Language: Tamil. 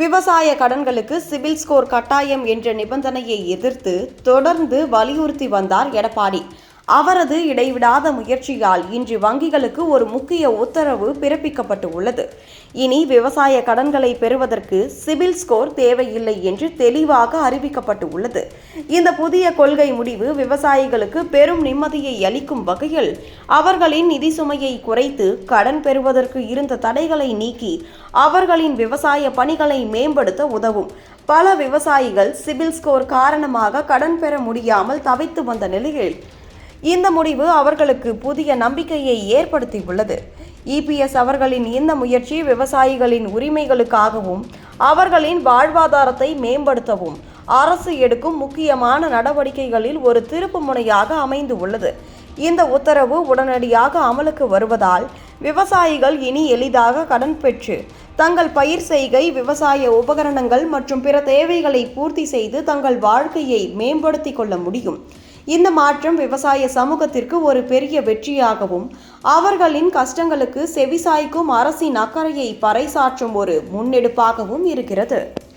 விவசாய கடன்களுக்கு சிபில் ஸ்கோர் கட்டாயம் என்ற நிபந்தனையை எதிர்த்து தொடர்ந்து வலியுறுத்தி வந்தார் எடப்பாடி. அவரது இடைவிடாத முயற்சியால் இன்று வங்கிகளுக்கு ஒரு முக்கிய உத்தரவு பிறப்பிக்கப்பட்டு உள்ளது இனி விவசாய கடன்களை பெறுவதற்கு சிபில் ஸ்கோர் தேவையில்லை என்று தெளிவாக அறிவிக்கப்பட்டு உள்ளது இந்த புதிய கொள்கை முடிவு விவசாயிகளுக்கு பெரும் நிம்மதியை அளிக்கும் வகையில் அவர்களின் நிதி சுமையை குறைத்து கடன் பெறுவதற்கு இருந்த தடைகளை நீக்கி அவர்களின் விவசாய பணிகளை மேம்படுத்த உதவும். பல விவசாயிகள் சிபில் ஸ்கோர் காரணமாக கடன் பெற முடியாமல் தவித்து வந்த நிலையில் இந்த முடிவு அவர்களுக்கு புதிய நம்பிக்கையை ஏற்படுத்தியுள்ளது. இபிஎஸ் அவர்களின் இந்த முயற்சி விவசாயிகளின் உரிமைகளுக்காகவும் அவர்களின் வாழ்வாதாரத்தை மேம்படுத்தவும் அரசு எடுக்கும் முக்கியமான நடவடிக்கைகளில் ஒரு திருப்பு முனையாக அமைந்து உள்ளது. இந்த உத்தரவு உடனடியாக அமலுக்கு வருவதால் விவசாயிகள் இனி எளிதாக கடன் பெற்று தங்கள் பயிர் செய்கை விவசாய உபகரணங்கள் மற்றும் பிற தேவைகளை பூர்த்தி செய்து தங்கள் வாழ்க்கையை மேம்படுத்திக் கொள்ள முடியும். இந்த மாற்றம் விவசாய சமூகத்திற்கு ஒரு பெரிய வெற்றியாகவும் அவர்களின் கஷ்டங்களுக்கு செவிசாய்க்கும் அரசின் அக்கறையை பறைசாற்றும் ஒரு முன்னெடுப்பாகவும் இருக்கிறது.